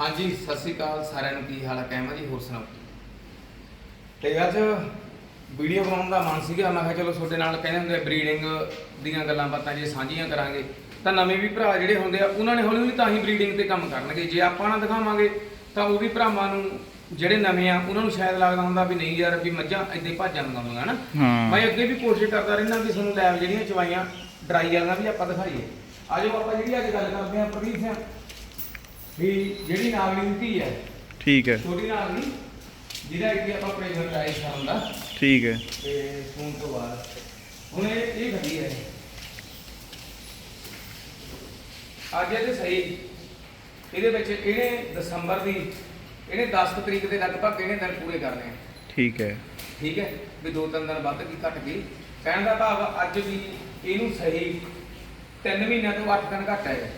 ਹਾਂਜੀ ਸਤਿ ਸ੍ਰੀ ਅਕਾਲ ਸਾਰਿਆਂ ਨੂੰ ਕੀ ਹਾਲ ਹੈ ਕਹਿਮਾ ਜੀ? ਹੋਰ ਸੁਣਾਓ? ਤੇ ਅੱਜ ਵੀਡੀਓ ਬਣਾਉਣ ਦਾ ਮਨ ਸੀਗਾ ਮੈਂ ਕਿਹਾ ਚਲੋ ਤੁਹਾਡੇ ਨਾਲ ਕਹਿੰਦੇ ਹੁੰਦੇ ਬਰੀਡਿੰਗ ਦੀਆਂ ਗੱਲਾਂ ਬਾਤਾਂ ਜੇ ਸਾਂਝੀਆਂ ਕਰਾਂਗੇ ਤਾਂ ਨਵੇਂ ਵੀ ਭਰਾ ਜਿਹੜੇ ਹੁੰਦੇ ਆ ਉਹਨਾਂ ਨੇ ਹੌਲੀ ਹੌਲੀ ਤਾਂ ਹੀ ਬਰੀਡਿੰਗ ਤੇ ਕੰਮ ਕਰਨਗੇ। ਜੇ ਆਪਾਂ ਨਾ ਦਿਖਾਵਾਂਗੇ ਤਾਂ ਉਹ ਵੀ ਭਰਾਵਾਂ ਨੂੰ ਜਿਹੜੇ ਨਵੇਂ ਆ ਉਹਨਾਂ ਨੂੰ ਸ਼ਾਇਦ ਲੱਗਦਾ ਹੁੰਦਾ ਵੀ ਨਹੀਂ ਯਾਰ ਵੀ ਮੱਝਾਂ ਹੀ ਭੱਜਾਂ ਲਗਾਉਂਦੀਆਂ ਹਨਾ? ਹਾਂ। ਮੈਂ ਅੱਗੇ ਵੀ ਕੋਸ਼ਿਸ਼ ਕਰਦਾ ਰਹਿਣਾ ਕਿ ਤੁਹਾਨੂੰ ਲੈਬ ਜਿਹੜੀਆਂ ਚਵਾਈਆਂ ਡਰਾਈ ਵਾਲੀਆਂ ਵੀ ਆਪਾਂ ਦਿਖਾਈਏ। ਆਜੋ ਆਪਾਂ ਜਿਹੜੀ ਅੱਜ ਗੱਲ ਕਰਦੇ ਹਾਂ ਪ੍ਰਵੀਰ ਸਿੰਘ। ਵੀ ਜਿਹੜੀ ਨਾਗਣੀ ਦੀ ਧੀ ਹੈ ਠੀਕ ਹੈ। ਛੋਟੀ ਨਾਗਣੀ ਜਿਹਦਾ ਕਿ ਆਪਾਂ ਪ੍ਰੈਸ਼ਰ ਟਾਈਸ ਹੁੰਦਾ ਠੀਕ ਹੈ। ਤੇ ਸੂਣ ਤੋਂ ਬਾਅਦ ਹੁਣ ਇਹ ਇਹ ਖੜੀ ਹੈ। ਅੱਜ ਇਹਦੇ ਸਹੀ। ਇਹਦੇ ਵਿੱਚ ਇਹਨੇ ਦਸੰਬਰ ਦੀ ਇਹਨੇ 10 ਕੁ ਤਰੀਕ ਦੇ ਲਗਭਗ ਇਹਨੇ ਦਿਨ ਪੂਰੇ ਕਰਨੇ ਆ। ਠੀਕ ਹੈ। ਠੀਕ ਹੈ? ਵੀ ਦੋ ਤਿੰਨ ਦਿਨ ਵੱਧ ਕੀ ਘਟ ਗਈ ਕਹਿਣ ਦਾ ਭਾਵ ਅੱਜ ਵੀ ਇਹਨੂੰ ਸਹੀ 3 ਮਹੀਨਿਆਂ ਤੋਂ 8 ਦਿਨ ਘੱਟ ਹੈ।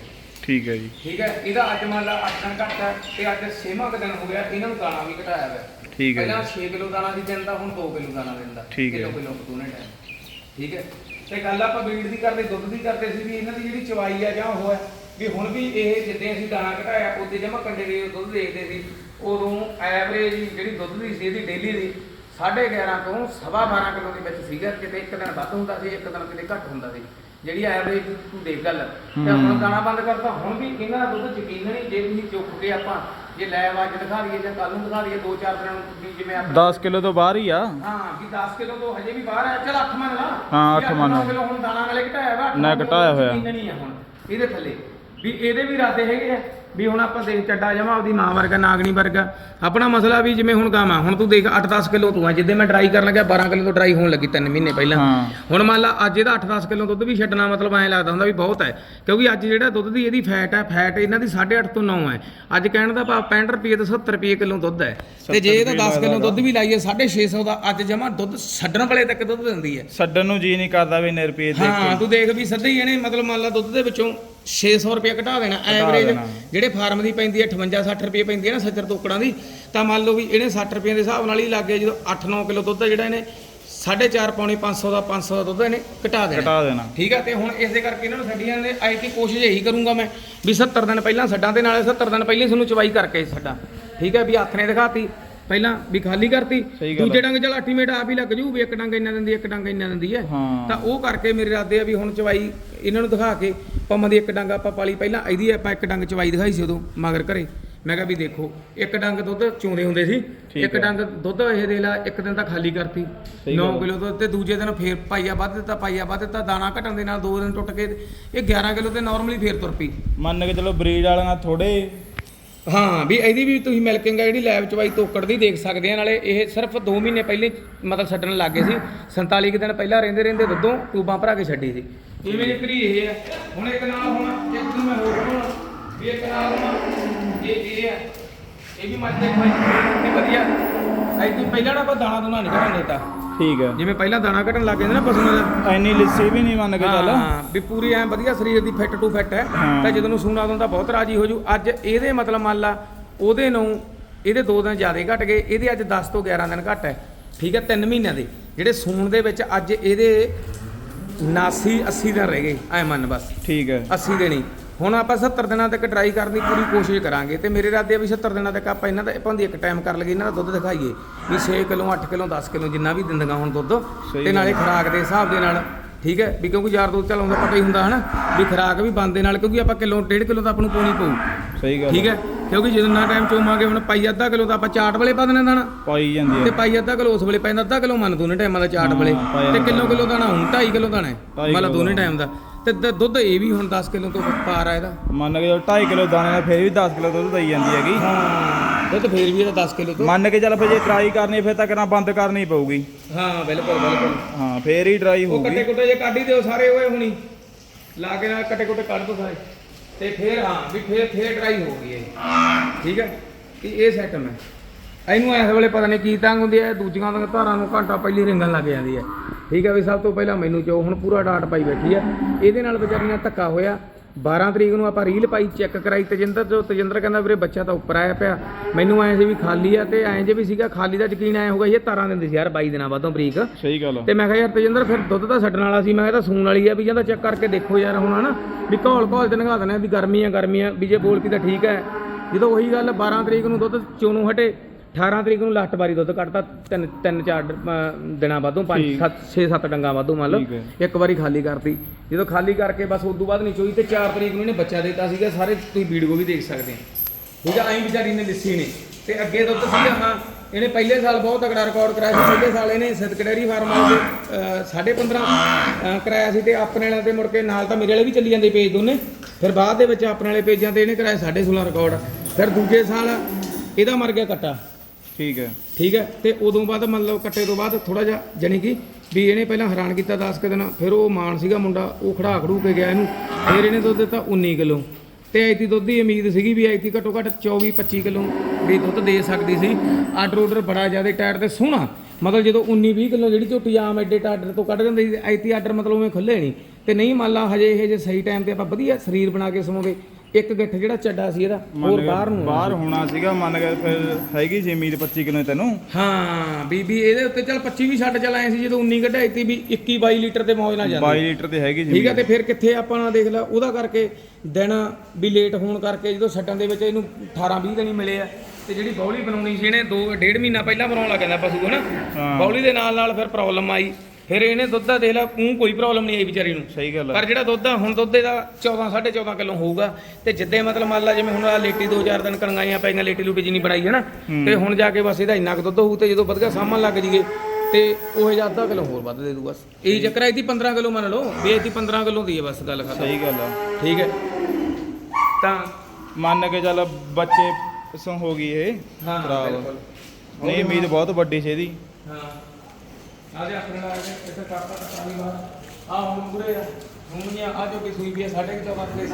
ਠੀਕ ਹੈ ਜੀ। ਠੀਕ ਹੈ ਇਹਦਾ ਅੱਜ ਮੰਨ ਲਾ 8 ਦਿਨ ਘੱਟ ਹੈ ਤੇ ਅੱਜ 6ਵਾਂ ਦਿਨ ਹੋ ਗਿਆ ਇਹਨਾਂ ਨੂੰ ਦਾਣਾ ਵੀ ਘਟਾਇਆ ਹੋਇਆ। ਠੀਕ ਹੈ ਪਹਿਲਾਂ 6 ਕਿਲੋ ਦਾਣਾ ਦੀ ਦਿੰਦਾ ਹੁਣ 2 ਕਿਲੋ ਦਾਣਾ ਦਿੰਦਾ ਠੀਕ ਹੈ। ਕਿਲੋ ਕਿਲੋ ਦੋਨੇ ਟਾਈਮ ਠੀਕ ਹੈ ਤੇ ਗੱਲ ਆਪਾਂ ਬਰੀਡ ਦੀ ਕਰਦੇ ਦੁੱਧ ਦੀ ਕਰਦੇ ਸੀ ਵੀ ਇਹਨਾਂ ਦੀ ਜਿਹੜੀ ਚਵਾਈ ਆ ਜਾਂ ਉਹ ਹੈ ਵੀ ਹੁਣ ਵੀ ਇਹ ਜਿੱਦਾਂ ਅਸੀਂ ਦਾਣਾ ਘਟਾਇਆ ਉਹਦੇ ਜਮਾ ਕੰਡੇ ਦੇ ਦੁੱਧ ਦੇਖਦੇ ਸੀ ਉਦੋਂ ਐਵਰੇਜ ਜਿਹੜੀ ਦੁੱਧ ਦੀ ਸੀ ਇਹਦੀ ਡੇਲੀ ਦੀ 11.5 ਤੋਂ ਸਵਾ 12 ਕਿਲੋ ਦੇ ਵਿੱਚ ਸੀਗਾ ਕਿਤੇ ਇੱਕ ਦਿਨ ਵੱਧ ਹੁੰਦਾ ਸੀ ਇੱਕ ਦਿਨ ਕਿਤੇ ਘੱਟ ਹੁੰਦਾ ਸੀ। ਜਿਹੜੀ ਐਵਰੇਜ ਤੂੰ ਦੇਖ ਗੱਲ ਤੇ ਹੁਣ। ਦਾਣਾ ਬੰਦ ਕਰਤਾ ਹੁਣ ਵੀ ਇਹਨਾਂ ਦਾ ਦੁੱਧ ਯਕੀਨ ਨਹੀਂ ਜੇ ਤੁਸੀਂ ਚੁੱਕ ਕੇ ਆਪਾਂ ਜੇ ਲੈਬ ਅੱਜ ਦਿਖਾ ਦਈਏ ਜਾਂ ਕੱਲ ਨੂੰ ਦਿਖਾ ਦਈਏ ਦੋ ਚਾਰ ਦਿਨਾਂ ਨੂੰ ਵੀ ਜਿਵੇਂ ਆਪਾਂ 10 ਕਿਲੋ ਤੋਂ ਬਾਹਰ ਹੀ ਆ ਹਾਂ ਕਿ 10 ਕਿਲੋ ਤੋਂ ਹਜੇ ਵੀ ਬਾਹਰ ਹੈ ਚਲ 8 ਮੰਨ ਲਾ ਹਾਂ, ਵੀ ਅੱਠ ਮੰਨ ਲਾ। ਕਿਲੋ ਹੁਣ ਦਾਣਾ ਨਾਲੇ ਘਟਾਇਆ ਵਾ ਨਾ, ਘਟਾਇਆ ਹੋਇਆ। ਯਕੀਨ ਨਹੀਂ ਆ ਹੁਣ ਇਹਦੇ ਥੱਲੇ ਵੀ ਇਹਦੇ ਵੀ ਇਰਾਦੇ ਹੈਗੇ ਆ ਵੀ ਹੁਣ ਆਪਾਂ ਦੇਖ ਚੱਡਾ ਜਮਾ ਆਪਦੀ ਮਾਂ ਵਰਗਾ ਨਾਗਣੀ ਵਰਗਾ। ਆਪਣਾ ਮਸਲਾ ਵੀ ਜਿਵੇਂ ਹੁਣ ਆ ਹੁਣ ਤੂੰ ਦੇਖ 8-10 ਕਿਲੋ ਤੂੰ ਆ ਜਿੱਦੇ ਮੈਂ ਡਰਾਈ ਕਰਨ ਲੱਗਿਆ 12 ਕਿਲੋ ਤੋਂ ਡਰਾਈ ਹੋਣ ਲੱਗੀ 3 ਮਹੀਨੇ ਪਹਿਲਾਂ। ਹੁਣ ਮੰਨ ਲਾ ਅੱਜ ਇਹਦਾ 8-10 ਕਿਲੋ ਦੁੱਧ ਵੀ ਛੱਡਣਾ ਮਤਲਬ ਐਂ ਲੱਗਦਾ ਹੁੰਦਾ ਵੀ ਬਹੁਤ ਹੈ। ਕਿਉਂਕਿ ਅੱਜ ਜਿਹੜਾ ਦੁੱਧ ਦੀ ਇਹਦੀ ਫੈਟ ਹੈ ਫੈਟ ਇਹਨਾਂ ਦੀ 8.5 ਤੋਂ 9 ਹੈ। ਅੱਜ ਕਹਿਣ ਦਾ ਭਾਵ 65 ਰੁਪਏ ਤੋਂ 70 ਰੁਪਏ ਕਿਲੋ ਦੁੱਧ ਹੈ। ਤੇ ਜੇ ਇਹਦਾ 10 ਕਿਲੋ ਦੁੱਧ ਵੀ ਲਾਈਏ 650 ਦਾ ਅੱਜ ਜਮਾ ਦੁੱਧ ਛੱਡਣ ਵਾਲੇ ਤੱਕ ਦੁੱਧ ਦਿੰਦੀ ਹੈ। ਛੱਡਣ ਨੂੰ ਜੀ ਨਹੀਂ ਕਰਦਾ ਵੀ 9 ਰੁਪਏ ਦੇ ਹਾਂ ਤੂੰ ਦੇਖ ਵੀ ਸਿੱਧੇ ਹੀ ਇਹਨੇ ਮਤਲਬ ਮੰਨ ਲਾ ਦੁੱਧ ਦੇ ਵਿੱਚੋਂ 600 ਰੁਪਏ ਘਟਾ ਦੇਣਾ ਐਵਰੇਜ ਦੇਣਾ। ਜਿਹੜੇ ਫਾਰਮ ਦੀ ਪੈਂਦੀ ਹੈ 58 60 ਰੁਪਏ ਪੈਂਦੀ ਹੈ ਨਾ ਸੱਜਰ ਤੋਕੜਾਂ ਦੀ ਤਾਂ ਮੰਨ ਲਓ ਵੀ ਇਹਨੇ 60 ਰੁਪਏ ਦੇ ਹਿਸਾਬ ਨਾਲ ਹੀ ਲੱਗ ਗਿਆ ਜਦੋਂ 8-9 ਕਿਲੋ ਦੁੱਧ ਜਿਹੜਾ ਇਹਨੇ 4.5 ਪੌਣੇ 500 ਦਾ 500 ਦਾ ਦੁੱਧ ਇਹਨੇ ਘਟਾ ਦੇਣਾ। ਘਟਾ ਦੇਣਾ। ਠੀਕ ਹੈ ਤੇ ਹੁਣ ਇਸੇ ਕਰਕੇ ਇਹਨਾਂ ਨੂੰ ਛੱਡੀਆਂ ਨੇ ਆਈ ਤੀ ਕੋਸ਼ਿਸ਼ ਇਹੀ ਕਰੂੰਗਾ ਮੈਂ ਵੀ 70 ਦਿਨ ਪਹਿਲਾਂ ਛੱਡਾਂ ਤੇ ਨਾਲੇ 70 ਦਿਨ ਪਹਿਲਾਂ ਹੀ ਤੁਹਾਨੂੰ ਚਵਾਈ ਕਰਕੇ ਛੱਡਾਂ ਠੀਕ ਹੈ ਵੀ ਨੇ ਦਿਖਾਤੀ। ਪਹਿਲਾਂ ਵੀ ਖਾਲੀ ਕਰਤੀ ਸਹੀ ਗੱਲ ਦੂਜੇ ਡੰਗ ਚਲ ਅਲਟੀਮੇਟ ਆਪ ਹੀ ਲੱਗ ਜੂ ਵੀ ਇੱਕ ਡੰਗ ਇੰਨਾ ਦਿੰਦੀ ਇੱਕ ਡੰਗ ਇੰਨਾ ਦਿੰਦੀ ਹੈ ਹਾਂ। ਤਾਂ ਉਹ ਕਰਕੇ ਮੇਰੇ ਇਰਾਦੇ ਆ ਵੀ ਹੁਣ ਚਵਾਈ ਇਹਨਾਂ ਨੂੰ ਦਿਖਾ ਕੇ ਪੰਮ ਦੀ ਇੱਕ ਡੰਗ ਆਪਾਂ ਪਾਲੀ ਪਹਿਲਾਂ ਇਹਦੀ ਆਪਾਂ ਇੱਕ ਡੰਗ ਚਵਾਈ ਦਿਖਾਈ ਸੀ ਉਦੋਂ ਮਗਰ ਘਰੇ ਮੈਂ ਕਿਹਾ ਵੀ ਦੇਖੋ ਇੱਕ ਡੰਗ ਦੁੱਧ ਚੋਂਦੇ ਹੁੰਦੇ ਸੀ ਠੀਕ ਇੱਕ ਹੈ। ਡੰਗ ਦੁੱਧ ਇਹ ਦੇ ਲਾ ਇੱਕ ਦਿਨ ਤਾਂ ਖਾਲੀ ਕਰਤੀ ਸਹੀ 9 ਗੱਲ। ਕਿਲੋ ਦੁੱਧ ਤੇ ਦੂਜੇ ਦਿਨ ਫੇਰ ਪਾਈਆ ਵੱਧ ਦਿੱਤਾ ਪਾਈਆ ਵੱਧ ਦਿੱਤਾ ਦਾਣਾ ਘਟਣ ਦੇ ਨਾਲ ਦੋ ਦਿਨ ਟੁੱਟ ਕੇ ਇਹ 11 ਕਿਲੋ ਤੇ ਨਾਰਮਲੀ ਫੇਰ ਤੁਰ ਪਈ ਮੰਨ ਕੇ ਚਲੋ ਬਰੀਡ ਵਾਲਿਆਂ ਥੋੜੇ ਹਾਂ, ਵੀ ਇਹਦੀ ਵੀ ਤੁਸੀਂ ਮਿਲਕਿੰਗ ਆ ਜਿਹੜੀ ਲੈਬ ਚਵਾਈ ਤੋਕੜ ਦੀ ਦੇਖ ਸਕਦੇ ਆ, ਨਾਲੇ ਇਹ ਸਿਰਫ 2 ਮਹੀਨੇ ਪਹਿਲੇ ਮਤਲਬ ਛੱਡਣ ਲੱਗੇ ਸੀ। 47 ਕੁ ਦਿਨ ਪਹਿਲਾਂ ਰਹਿੰਦੇ ਰਹਿੰਦੇ ਦੁੱਧੋਂ ਟੂਬਾਂ ਭਰਾ ਕੇ ਛੱਡੀ ਸੀ। ਇਵੇਂ ਜਿਕਰੀ ਇਹ ਹੈ ਹੁਣ ਇੱਕ ਨਾਲ ਹੁਣ ਇੱਕ ਨੂੰ ਮੈਂ ਹੋਰ ਬਣਾਉਣਾ ਵੀ ਇੱਕ ਨਾਲ ਹੁਣ ਇਹ ਇਹ ਹੈ ਇਹ ਵੀ ਮੱਝ ਦੇ ਭਾਈ ਵਧੀਆ। ਐਤੀ ਪਹਿਲਾਂ ਨਾ ਆਪਾਂ ਦਾਣਾ ਦੁਨਾ ਨਹੀਂ ਘਟਣ ਦਿੱਤਾ। ਠੀਕ ਹੈ ਜਿਵੇਂ ਪਹਿਲਾਂ ਦਾਣਾ ਘਟਣ ਲੱਗ ਜਾਂਦੇ ਨਾ ਪਸ਼ੂਆਂ ਦਾ। ਐਨੀ ਲਿੱਸੀ ਵੀ ਨਹੀਂ ਮੰਨ ਕੇ ਚੱਲ। ਹਾਂ ਵੀ ਪੂਰੀ ਐ ਵਧੀਆ ਸਰੀਰ ਦੀ ਫਿੱਟ ਟੂ ਫਿੱਟ ਹੈ। ਹਾਂ। ਤਾਂ ਜਦੋਂ ਨੂੰ ਸੂਣਾ ਦਿੰਦਾ ਬਹੁਤ ਰਾਜੀ ਹੋ ਜੂ। ਅੱਜ ਇਹਦੇ ਮਤਲਬ ਮੰਨ ਲਾ ਉਹਦੇ ਨੂੰ ਇਹਦੇ 2 ਦਿਨ ਜ਼ਿਆਦਾ ਘਟ ਗਏ ਇਹਦੇ ਅੱਜ 10 ਤੋਂ 11 ਦਿਨ ਘਟ ਹੈ। ਠੀਕ ਹੈ 3 ਮਹੀਨਿਆਂ ਦੇ। ਜਿਹੜੇ ਸੂਣ ਦੇ ਵਿੱਚ ਅੱਜ ਇਹਦੇ 79 80 ਦਿਨ ਰਹਿ ਗਏ। ਐ ਮੰਨ ਬਸ। ਠੀਕ ਹੈ। 80 ਦਿਨ ਹੀ ਹੁਣ ਆਪਾਂ 70 ਦਿਨਾਂ ਤੱਕ ਟਰਾਈ ਕਰਨ ਦੀ ਪੂਰੀ ਕੋਸ਼ਿਸ਼ ਕਰਾਂਗੇ ਤੇ ਮੇਰੇ ਇਰਾਦੇ ਆ ਵੀ 70 ਦਿਨਾਂ ਤੱਕ ਆਪਾਂ ਇਹਨਾਂ ਦਾ ਆਪਾਂ ਦੀ ਇੱਕ ਟਾਈਮ ਕਰ ਲਈਏ ਇਹਨਾਂ ਦਾ ਦੁੱਧ ਦਿਖਾਈਏ। ਵੀ 6 ਕਿਲੋ 8 ਕਿਲੋ 10 ਕਿਲੋ ਜਿੰਨਾ ਵੀ ਦਿੰਦੀਆਂ ਹੁਣ ਦੁੱਧ ਤੇ ਨਾਲੇ ਖੁਰਾਕ ਦੇ ਹਿਸਾਬ ਦੇ ਨਾਲ ਠੀਕ ਹੈ? ਵੀ ਕਿਉਂਕਿ ਯਾਰ ਦੋਸਤ ਚਲਾਉਂਦਾ ਪਤਾ ਹੀ ਹੁੰਦਾ ਹਨਾ ਵੀ ਖੁਰਾਕ ਵੀ ਬੰਦ ਨਾਲ ਕਿਉਂਕਿ ਆਪਾਂ ਕਿਲੋ ਡੇਢ ਕਿਲੋ ਤਾਂ ਆਪਾਂ ਨੂੰ ਪਾਉਣੀ ਪਊ। ਸਹੀ ਗੱਲ ਠੀਕ ਹੈ? ਕਿਉਂਕਿ ਜਦੋਂ ਨਾ ਟਾਈਮ ਚੋਵਾਂਗੇ ਹੁਣ ਪਾਈ ਅੱਧਾ ਕਿਲੋ ਤਾਂ ਆਪਾਂ ਚਾਟ ਵੇਲੇ ਪਾ ਦੇਣਾ ਦਾਣਾ ਪਾਈ ਜਾਂਦੀ ਤੇ ਹੈ ਪਾਈ ਅੱਧਾ ਕਿਲੋ ਉਸ ਵੇਲੇ ਪੈਂਦਾ ਅੱਧਾ ਕਿਲੋ ਮੰਨ ਦੋਨੇ ਟਾਈਮਾਂ ਦਾ ਚਾਟ ਵੇਲੇ। ਤੇ। ਕਿਲੋ ਕਿਲੋ ਦਾਣਾ ਹੁਣ 2.5 ਕਿਲੋ ਦਾਣਾ ਕਿਲੋ ਦੋਨੇ। ਟਾਈਮ ਦਾ। ਤੇ ਦ- ਦੁੱਧ ਇਹ ਵੀ ਹੁਣ 10 ਕਿਲੋ ਤੋਂ ਪਾਰ ਆ ਇਹਦਾ। ਮੰਨ ਕੇ ਚਲੋ 2.5 ਕਿਲੋ ਦਾਣੇ ਨਾਲ ਫਿਰ ਵੀ 10 ਕਿਲੋ ਦੁੱਧ ਦਈ ਜਾਂਦੀ ਹੈਗੀ। ਹਾਂ ਦੁੱਧ ਫੇਰ ਵੀ ਇਹਦਾ 10 ਕਿਲੋ ਤੋਂ। ਮੰਨ ਕੇ ਚੱਲ ਫਿਰ ਜੇ ਟਰਾਈ ਕਰਨੀ ਫਿਰ ਤਾਂ ਕਿਹਨਾਂ ਬੰਦ ਕਰਨੀ ਪਊਗੀ। ਹਾਂ ਬਿਲਕੁਲ ਬਿਲਕੁਲ। ਹਾਂ ਫੇਰ ਹੀ ਟਰਾਈ ਉਹ ਕੱਟੇ ਹੋਊਗੀ। ਕੁੱਟੇ ਜੇ ਕੱਢ ਹੀ ਦਿਓ ਸਾਰੇ ਓਏ ਹੁਣੀ। ਲਾ ਕੇ ਨਾਲ ਕੱਟੇ ਕੁੱਟੇ ਕੱਢ ਦੋ ਸਾਰੇ। ਤੇ ਫੇਰ ਹਾਂ ਵੀ ਫੇਰ ਫੇਰ ਟਰਾਈ ਹੋ ਗਈ ਇਹ। ਠੀਕ ਹੈ ਕਿ ਇਹ ਸਿਸਟਮ ਹੈ ਇਹਨੂੰ ਇਸ ਵੇਲੇ ਪਤਾ ਨਹੀਂ ਕੀ ਤੰਗ ਹੁੰਦੀ ਹੈ ਦੂਜੀਆਂ ਦੀਆਂ ਧਾਰਾਂ ਨੂੰ ਘੰਟਾ ਪਹਿਲੀ ਰਿੰਗਣ ਲੱਗ ਜਾਂਦੀ ਹੈ ਠੀਕ ਹੈ ਵੀ ਸਭ ਤੋਂ ਪਹਿਲਾਂ ਮੈਨੂੰ ਚੋ ਹੁਣ ਪੂਰਾ ਡਾਟ ਪਾਈ ਬੈਠੀ ਹੈ ਇਹਦੇ ਨਾਲ ਵਿਚਾਰੀ ਨਾਲ ਧੱਕਾ ਹੋਇਆ। 12 ਤਰੀਕ ਨੂੰ ਆਪਾਂ ਰੀਲ ਪਾਈ ਚੈੱਕ ਕਰਾਈ। ਤਜਿੰਦਰ ਤੋਂ ਤਜਿੰਦਰ ਕਹਿੰਦਾ ਵੀਰੇ ਬੱਚਾ ਤਾਂ ਉੱਪਰ ਆਇਆ ਪਿਆ। ਮੈਨੂੰ ਐਂ ਸੀ ਵੀ ਖਾਲੀ ਆ ਤੇ ਐਂ ਜੇ ਵੀ ਸੀਗਾ ਖਾਲੀ ਦਾ ਯਕੀਨ ਐਂ ਹੋਗਾ ਇਹ ਤਾਰਾਂ ਦਿੰਦੇ ਸੀ ਯਾਰ 22 ਦਿਨਾਂ ਬਾਅਦੋਂ ਬਰੀਕ। ਸਹੀ ਗੱਲ ਤੇ ਮੈਂ ਕਿਹਾ ਯਾਰ ਤੇਜਿੰਦਰ ਫਿਰ ਦੁੱਧ ਤਾਂ ਛੱਡਣ ਵਾਲਾ ਸੀ। ਮੈਂ ਕਿਹਾ ਤਾਂ ਸੂਣ ਵਾਲੀ ਆ ਵੀ ਜਾਂਦਾ ਚੈੱਕ ਕਰਕੇ ਦੇਖੋ ਯਾਰ ਹੁਣ ਹਨਾ? ਵੀ ਘੋਲ ਘੋਲ ਤੇ ਨਗਾ ਦੇਣਾ ਵੀ ਗਰਮੀ ਆ ਗਰਮੀ ਆ ਵੀ ਜੇ ਬੋਲ ਪੀ ਤਾਂ ਠੀਕ ਹੈ ਜਦੋਂ ਉਹੀ ਗੱਲ 12 ਤਰੀਕ ਨੂੰ ਦੁੱਧ ਚੋਣੋਂ ਹਟੇ 18 ਤਰੀਕ ਨੂੰ ਲਾਸਟ ਵਾਰੀ ਦੁੱਧ ਕੱਢਤਾ ਤਿੰਨ ਤਿੰਨ ਚਾਰ ਦਿਨਾਂ ਬਾਅਦੋਂ ਪੰਜ ਠੀਕ। ਸੱਤ 6-7 ਡੰਗਾ ਬਾਅਦੋਂ ਮੰਨ ਠੀਕ ਲਓ ਹੈ। ਇੱਕ ਵਾਰੀ ਖਾਲੀ ਕਰਤੀ। ਜਦੋਂ ਖਾਲੀ ਕਰਕੇ ਬਸ ਉਦੋਂ ਬਾਅਦ ਨਹੀਂ ਚੋਈ ਤੇ 4 ਤਰੀਕ ਨੂੰ ਇਹਨੇ ਬੱਚਾ ਦਿੱਤਾ ਸੀਗਾ ਸਾਰੇ ਤੁਸੀਂ ਵੀਡੀਓ ਵੀ ਦੇਖ ਸਕਦੇ ਆ ਠੀਕ ਆ ਐਂ ਵਿਚਾਰੀ ਨੇ ਲਿੱਸੀ ਨੇ ਤੇ ਅੱਗੇ ਦੁੱਧ ਸੀਗਾ ਹਾਂ ਇਹਨੇ ਪਹਿਲੇ ਸਾਲ ਬਹੁਤ ਤਕੜਾ ਰਿਕਾਰਡ ਕਰਾਇਆ ਸੀ ਪਹਿਲੇ ਸਾਲ ਇਹਨੇ ਸਿੱਧਕ ਡੈਰੀ ਫਾਰਮ ਵਾਲੇ ਦੇ 15.5 ਕਰਾਇਆ ਸੀ ਤੇ ਆਪਣੇ ਵਾਲੇ ਤੇ ਮੁੜ ਕੇ ਨਾਲ ਤਾਂ ਮੇਰੇ ਵਾਲੇ ਵੀ ਚੱਲੀ ਜਾਂਦੇ ਪੇਜ ਦੋਨੇ ਫਿਰ ਬਾਅਦ ਦੇ ਵਿੱਚ ਆਪਣੇ ਵਾਲੇ ਪੇਜਾਂ ਤੇ ਇਹਨੇ ਕਰਾਇਆ 16.5 ਰਿਕਾਰਡ ਫਿਰ ਦੂਜੇ ਸਾਲ ਇਹਦਾ ਮਰ ਗਿਆ ਕੱਟਾ। ਠੀਕ ਹੈ। ਠੀਕ ਹੈ? ਤੇ ਉਦੋਂ ਬਾਅਦ ਮਤਲਬ ਕੱਟੇ ਤੋਂ ਬਾਅਦ ਥੋੜਾ ਜਿਹਾ ਜਾਣੀ ਕਿ ਵੀ ਇਹਨੇ ਪਹਿਲਾਂ ਹੈਰਾਨ ਕੀਤਾ 10 ਕੁ ਦਿਨ, ਫਿਰ ਉਹ ਮਾਨ ਸੀਗਾ ਮੁੰਡਾ, ਉਹ ਖੜਾ ਖੜੂ ਕੇ ਗਿਆ ਇਹਨੂੰ, ਫਿਰ ਇਹਨੇ ਦੁੱਧ ਦਿੱਤਾ 19 ਕਿਲੋ। ਤੇ ਐਤੀ ਦੁੱਧ ਦੀ ਉਮੀਦ ਸੀਗੀ ਵੀ ਐਤੀ ਘੱਟੋ ਘੱਟ 24 25 ਕਿਲੋ ਵੀ ਦੁੱਧ ਦੇ ਸਕਦੀ ਸੀ। ਆਰਡਰ ਆਰਡਰ ਬੜਾ ਜ਼ਿਆਦਾ ਟਾਇਰ ਤੇ ਸੋਹਣਾ। ਮਤਲਬ ਜਦੋਂ 19 20 ਕਿਲੋ ਜਿਹੜੀ ਝੋਟੀ ਆਮ ਐਡੇ ਟਾਡਰ ਤੋਂ ਕੱਢ ਦਿੰਦੇ ਸੀ ਐਤੀ ਆਰਡਰ ਮਤਲਬ ਉਵੇਂ ਖੁੱਲੇ ਨਹੀਂ। ਤੇ ਨਹੀਂ ਮੰਨ ਲਾ ਹਜੇ ਇਹ ਜੇ ਸਹੀ ਟਾਈਮ ਤੇ ਆਪਾਂ ਵਧੀਆ ਸਰੀਰ ਬਣਾ ਕੇ ਸਮਾਉਂਦੇ ਇੱਕ ਗਿੱਠ ਜਿਹੜਾ ਚੱਡਾ ਸੀ ਇਹਦਾ ਹੋਰ ਬਾਹਰ ਨੂੰ ਬਾਹਰ ਹੋਣਾ ਸੀਗਾ ਮੰਨ ਕੇ ਫਿਰ ਹੈਗੀ ਸੀ ਉਮੀਦ 25 ਕਿਲੋ ਤੈਨੂੰ? ਹਾਂ ਬੀਬੀ ਇਹਦੇ ਉੱਤੇ ਚੱਲ 25 ਵੀ ਛੱਡ ਚੱਲ ਆਏ ਸੀ ਜਦੋਂ 19 ਕਢਾਈ ਤੀ ਵੀ 21 22 ਲੀਟਰ ਤੇ ਮੌਜ ਨਾਲ 22 ਜਾਂਦੀ ਲੀਟਰ ਤੇ ਹੈਗੀ ਸੀ ਠੀਕ ਹੈ ਤੇ ਫਿਰ ਕਿੱਥੇ ਆਪਾਂ ਨਾ ਦੇਖ ਲੈ ਉਹਦਾ ਕਰਕੇ ਦਿਨ ਵੀ ਲੇਟ ਹੋਣ ਕਰਕੇ ਜਦੋਂ ਛੱਡਣ ਦੇ ਵਿੱਚ ਇਹਨੂੰ 18 20 ਦਿਨ ਹੀ ਮਿਲੇ ਆ ਤੇ ਜਿਹੜੀ ਬੌਲੀ ਬਣਾਉਣੀ ਸੀ ਇਹਨੇ 2 ਡੇਢ ਮਹੀਨਾ ਪਹਿਲਾਂ ਬਣਾਉਣ ਲੱਗ ਜਾਂਦਾ ਪਸ਼ੂ ਹਨਾ? ਹਾਂ। ਬੌਲੀ ਦੇ ਨਾਲ ਨਾਲ ਫਿਰ ਪ੍ਰੋਬਲਮ ਆਈ। ਫਿਰ ਇਹਨੇ ਦੁੱਧ ਦਾ ਦੇਖ ਲੈ ਉਹ ਕੋਈ ਪ੍ਰੋਬਲਮ ਨਹੀਂ ਆਈ ਵਿਚਾਰੀ ਨੂੰ। ਸਹੀ ਗੱਲ ਆ। ਪਰ ਜਿਹੜਾ ਦੁੱਧ ਆ ਹੁਣ ਦੁੱਧ ਇਹਦਾ 14 14.5 ਕਿਲੋ ਹੋਊਗਾ। ਤੇ ਜਿੱਦੇ ਮਤਲਬ ਮੰਨ ਲਾ ਜਿਵੇਂ ਹੁਣ ਆ ਲੇਟੀ 2000 ਦਿਨ ਕਣਗਾਈਆਂ ਪਈਆਂ ਲੇਟੀ ਲੂਟੀ ਜਿੰਨੀ ਬਣਾਈ ਹੈ ਨਾ ਤੇ ਹੁਣ ਜਾ ਕੇ ਬਸ ਇਹਦਾ ਇੰਨਾ ਕੁ ਦੁੱਧ ਹੋਊ ਤੇ ਜਦੋਂ ਵਧੀਆ ਸਾਹਮਣ ਲੱਗ ਜੀਗੇ ਤੇ ਉਹ ਹਜ਼ਾਰ ਅੱਧਾ ਕਿਲੋ ਹੋਰ ਵੱਧ ਦੇ ਦੂ ਬਸ। ਇਹੀ ਚੱਕਰ ਹੈ ਇਹਦੀ 15 ਕਿਲੋ ਮੰਨ ਲਓ ਵੀ ਇਹਦੀ 15 ਕਿਲੋ ਦੀ ਹੈ ਬਸ ਗੱਲ ਖਤਮ। ਸਹੀ ਗੱਲ ਆ। ਠੀਕ ਹੈ। ਤਾਂ ਮੰਨ ਕੇ ਚੱਲ ਬੱਚੇ ਪਿੱਛੋਂ ਹੋ ਗਈ ਇਹ ਹਾਂ। ਬਿਲਕੁਲ। ਨਹੀਂ ਉਮੀਦ ਬਹੁਤ ਵੱਡੀ ਸੀ ਇਹਦੀ। ਹਾਂ। ਆ ਦੇ ਆਪਣੇ ਨਾਲ ਇੱਥੇ ਕਰਤਾ ਤਾਂ ਪਾਣੀ ਬਾਹਰ ਆ ਹੁਣ ਪੂਰੇ ਆ ਹੁਣ ਆ ਜੋ ਕਿ ਸੂਈ ਵੀ ਸਾਡੇ ਕਿ ਤੇ ਸੀ।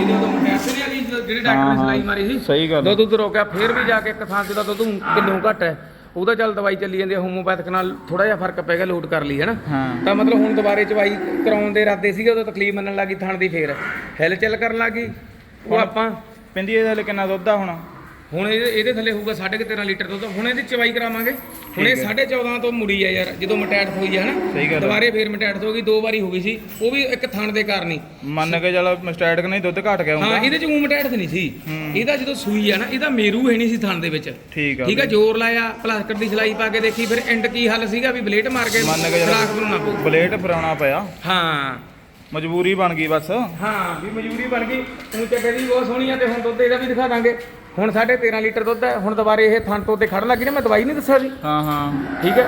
ਇਹਦੇ ਉਦੋਂ ਮਟੈਸ ਨਹੀਂ ਆ ਗਈ ਜਿਹੜੇ ਡਾਕਟਰ ਨੇ। ਸਲਾਈ ਮਾਰੀ ਸੀ। ਸਹੀ ਗੱਲ। ਦੁੱਧ ਰੋਕਿਆ ਫੇਰ ਵੀ ਜਾ ਕੇ ਇੱਕ ਥਾਂ ਤੇ ਦਾ ਦੁੱਧ ਕਿਲੋ ਘੱਟ ਹੈ। ਉਹਦਾ ਚੱਲ ਦਵਾਈ ਚੱਲੀ ਜਾਂਦੀ ਹੈ ਹੋਮੋਪੈਥਿਕ ਨਾਲ ਥੋੜਾ ਜਿਹਾ ਫ਼ਰਕ ਪੈ ਗਿਆ ਲੋਡ ਕਰ ਲਈ ਹੈ ਨਾ? ਤਾਂ ਮਤਲਬ ਹੁਣ ਦੁਬਾਰੇ ਚਵਾਈ ਕਰਾਉਣ ਦੇ ਇਰਾਦੇ ਸੀਗੇ ਉਦੋਂ ਤਕਲੀਫ ਮੰਨਣ ਲੱਗੀ ਥਣ ਦੀ ਫੇਰ। ਹਿਲ ਚੱਲ ਕਰਨ ਲੱਗੀ। ਉਹ ਆਪਾਂ ਪਿੰਦੀ ਇਹਦਾ ਕਿੰਨਾ ਦੁੱਧ ਆ ਹੁਣ? ਹੁਣ ਇਹਦੇ ਇਹਦੇ ਥੱਲੇ ਹੋਊਗਾ 13.5 ਲੀਟਰ ਦੁੱਧ। ਹੁਣ ਇਹਦੀ ਚਵਾਈ ਕਰਾਵਾਂਗੇ। ਹੁਣ ਇਹ 14.5 ਤੋਂ ਮੁੜੀ ਆ ਯਾਰ ਜਦੋਂ ਮਟੈਟ ਹੋਈ ਆ ਸਹੀ। ਦੁਬਾਰੇ ਫੇਰ ਮਟੈਟ ਹੋ ਗਈ ਦੋ ਵਾਰੀ ਹੋ ਗਈ ਸੀ। ਉਹ ਵੀ ਇੱਕ ਥਣ ਦੇ ਕਾਰਨ। ਹੀ ਮੰਨ ਕੇ ਚੱਲ ਮਸਟੈਟਿਕ ਨਹੀਂ ਦੁੱਧ ਘਟ ਗਿਆ ਹਾਂ ਹੁੰਦਾ ਇਹਦੇ ਚ ਊਂ ਮਟੈਟ ਤੇ ਨਹੀਂ ਸੀ। ਹੂੰ। ਇਹਦਾ ਜਦੋਂ ਸੂਈ ਆ ਨਾ ਇਹਦਾ ਮੇਰੂ ਹੈ ਨਹੀਂ ਸੀ ਥਣ ਦੇ ਵਿੱਚ। ਠੀਕ ਆ ਠੀਕ ਆ ਜ਼ੋਰ ਲਾਇਆ ਪਲਾਸਟਿਕ ਦੀ ਸਲਾਈ ਪਾ ਕੇ ਦੇਖੀ ਫਿਰ ਐਂਡ ਕੀ ਹੱਲ ਸੀਗਾ ਵੀ ਬਲੇਟ ਮਾਰ ਕੇ ਮੰਨ ਕੇ ਚੱਲ- ਸਲਾਖ ਬਣਾਉਣਾ ਪਊ। ਬਲੇਡ ਫਰਾਉਣਾ ਪਿਆ। ਹਾਂ। ਮਜਬੂਰੀ ਬਣ ਗਈ ਬਸ। ਹਾਂ ਵੀ ਮਜਬੂਰੀ ਬਣ ਗਈ। ਊਂ ਚੱਡੇ ਦੀ ਬਹੁਤ ਸੋਹਣੀ ਆ ਤੇ ਹੁਣ ਦੁੱਧ ਇਹਦਾ ਵੀ ਦਿਖਾ ਦਾਂਗੇ। ਹੁਣ ਸਾਡੇ 13 ਲੀਟਰ ਦੁੱਧ ਹੈ ਹੁਣ ਦੁਬਾਰੇ ਇਹ ਥਣ ਤੋਂ ਤੇ ਖੜਨ ਲੱਗੀ ਨਾ ਮੈਂ ਦਵਾਈ ਨਹੀਂ ਦੱਸਿਆ ਸੀ ਹਾਂ ਹਾਂ ਠੀਕ ਹੈ।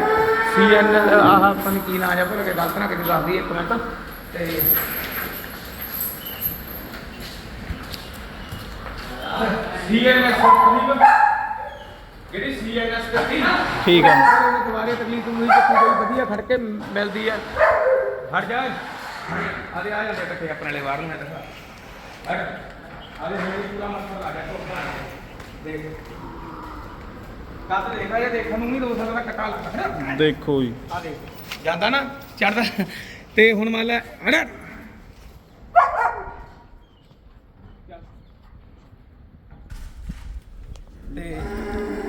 ਸੀਐਨ ਆਹ ਆਪਾਂ ਨੂੰ ਕੀ ਨਾਂ ਜਾਂ ਭੁੱਲ ਕੇ ਗਲਤ ਨਾ ਕਿਤੇ ਦੱਸ ਦਈਏ ਇੱਕ ਮਿੰਟ। ਤੇ ਸੀਐਨਐਸ ਜਿਹੜੀ ਸੀਐਨਐਸ ਕੱਟੀ ਨਾ ਠੀਕ ਆ ਉਹਨੇ ਦੁਬਾਰੇ ਤਕਲੀਫ ਨੂੰ ਹੀ ਚੱਕੀ ਕੋਈ ਵਧੀਆ ਖੜ ਕੇ ਮਿਲਦੀ ਹੈ। ਹਟ ਜਾ। ਆਦੇ ਆ ਜਾਂਦੇ ਇਕੱਠੇ ਆਪਣੇ ਵਾਲੇ ਬਾਹਰ ਨੂੰ ਮੈਂ ਦਿਖਾ। ਹਟ ਆਦੇ ਹੋਈ ਪੂਰਾ ਮਸਲਾ ਲਾ ਗਿਆ ਤੋਂ ਦੇਖ। ਕੱਦ ਦੇਖਾ ਜੇ ਦੇਖਣ ਨੂੰ ਨਹੀਂ ਦੋ ਸਕਦਾ ਕਟਾ ਲੱਗਦਾ ਦੇਖੋ ਜੀ। ਆ ਜਾਂਦਾ ਨਾ ਚੜਦਾ ਤੇ ਹੁਣ ਮੰਨ ਲੈ ਹੜਾ ਤੇ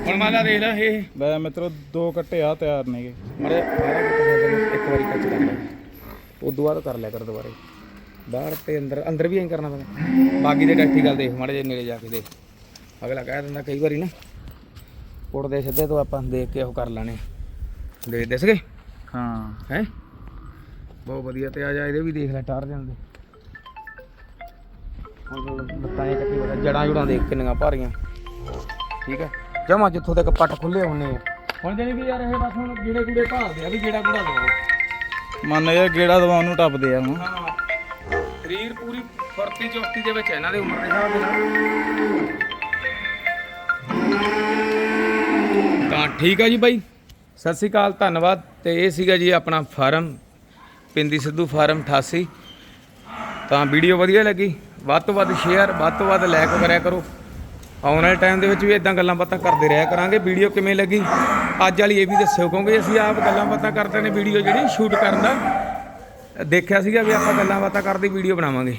ਹੁਣ ਮੰਨ ਲੈ ਦੇਖ ਲੈ ਇਹ। ਲੈ ਮਿੱਤਰੋ ਦੋ ਕੱਟੇ ਆ ਤਿਆਰ ਨੇਗੇ। ਮਰੇ ਇੱਕ ਵਾਰੀ ਟੱਚ ਕਰ ਲੈ। ਉਦੋਂ ਬਾਅਦ ਕਰ ਲਿਆ ਕਰ ਦੁਬਾਰੇ। ਬਾਹਰ ਤੇ ਅੰਦਰ ਅੰਦਰ ਵੀ ਐਂ ਕਰਨਾ ਪੈਂਦਾ ਬਾਕੀ ਦੇ ਡੱਠੀ ਗੱਲ ਦੇਖ ਮਾੜੇ ਜੇ ਨੇੜੇ ਜਾ ਕੇ ਦੇਖ। ਅਗਲਾ ਕਹਿ ਦਿੰਦਾ ਕਈ ਵਾਰੀ ਨਾ ਉੜਦੇ ਸਿੱਧੇ ਤੋਂ ਆਪਾਂ ਦੇਖ ਕੇ ਉਹ ਕਰ ਲੈਣੇ ਦੇ ਦਿਸ ਗਏ ਹਾਂ। ਹੈ? ਬਹੁਤ ਵਧੀਆ ਤੇ ਆ ਜਾ ਇਹਦੇ ਵੀ ਦੇਖ ਲੈ ਟਾਰ ਜਾਂਦੇ ਹੁਣ ਲੱਤਾਂ ਇਹ ਕੱਟੀ ਬੜਾ ਜੜਾਂ ਜੁੜਾਂ ਦੇਖ ਕਿੰਨੀਆਂ ਭਾਰੀਆਂ। ਠੀਕ ਹੈ? ਜਮਾ ਜਿੱਥੋਂ ਤੱਕ ਪੱਟ ਖੁੱਲੇ ਹੁੰਨੇ ਆ। ਹੁਣ ਜਾਨੀ ਕਿ ਯਾਰ ਇਹ ਬਸ ਹੁਣ ਜਿਹੜੇ ਕੂੜੇ ਭਾਲਦੇ ਆ ਵੀ ਜਿਹੜਾ ਕੂੜਾ ਦੋ ਮੰਨ ਯਾਰ ਗੇੜਾ ਦਵਾਉਣ ਨੂੰ ਟੱਪਦੇ ਆ ਹੁਣ। ਸਰੀਰ ਪੂਰੀ ਫੁਰਤੀ ਚੌਕੀ ਦੇ ਵਿੱਚ ਹੈ ਇਹਨਾਂ ਦੇ ਉਮਰ ਦੇ ਹਿਸਾਬ ਦੇ ਨਾਲ। ਤਾਂ ਠੀਕ ਆ ਜੀ ਬਾਈ। ਸਤਿ ਸ੍ਰੀ ਅਕਾਲ, ਧੰਨਵਾਦ। ਤੇ ਇਹ ਸੀਗਾ ਜੀ ਆਪਣਾ ਫਾਰਮ, ਪਿੰਦੀ ਸਿੱਧੂ ਫਾਰਮ 88 ਤਾਂ ਵੀਡੀਓ ਵਧੀਆ ਲੱਗੀ, ਵੱਧ ਤੋਂ ਵੱਧ ਸ਼ੇਅਰ ਵੱਧ ਤੋਂ ਵੱਧ ਲਾਈਕ ਕਰਿਆ ਕਰੋ। ਆਉਣ ਵਾਲੇ ਟਾਈਮ ਦੇ ਵਿੱਚ ਵੀ ਇਦਾਂ ਗੱਲਾਂ ਬਾਤਾਂ ਕਰਦੇ ਰਿਹਾ ਕਰਾਂਗੇ। ਵੀਡੀਓ ਕਿਵੇਂ ਲੱਗੀ, ਅੱਜ ਵਾਲੀ ਇਹ ਵੀ ਦੱਸਿਓ, ਕਿਉਂਕਿ ਅਸੀਂ ਆਪ ਗੱਲਾਂ ਬਾਤਾਂ ਕਰਦੇ ਨੇ, ਵੀਡੀਓ ਜਿਹੜੀ ਸ਼ੂਟ ਕਰਨ ਦਾ। ਦੇਖਿਆ ਸੀਗਾ ਵੀ ਆਪਾਂ ਗੱਲਾਂ ਬਾਤਾਂ ਕਰਦੇ, ਵੀਡੀਓ ਬਣਾਵਾਂਗੇ।